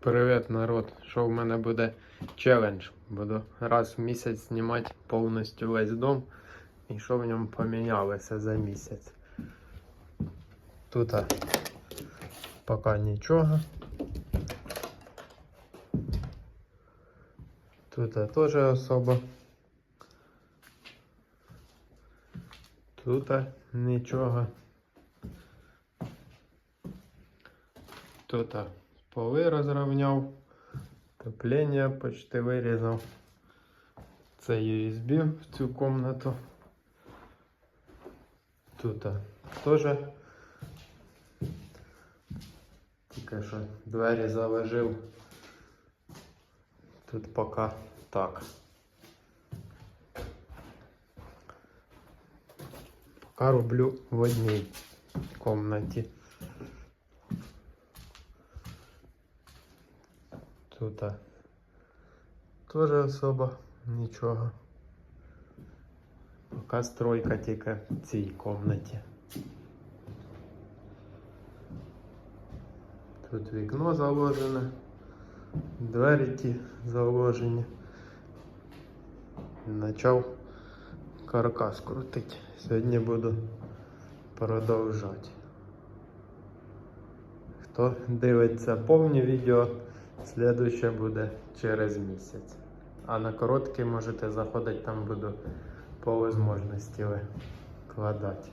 Привіт, народ! Що в мене буде челендж? Буду раз в місяць знімати повністю весь дом і що в ньому помінялося за місяць. Тут поки нічого. Тут теж особо. Тут нічого. Тут поли розрівняв, топлення почти вирізав. Це USB в цю комнату. Тут теж тільки що двері заложив. Тут поки так. Поки роблю в одній комнаті. Тут теж особо нічого. Поки стройка тільки в цій комнаті. Тут вікно заложене, двері ті заложені. Почав каркас крутити. Сьогодні буду продовжати. Хто дивиться повні відео, слідуще буде через місяць. А на короткі можете заходити, там буду по можливості викладати.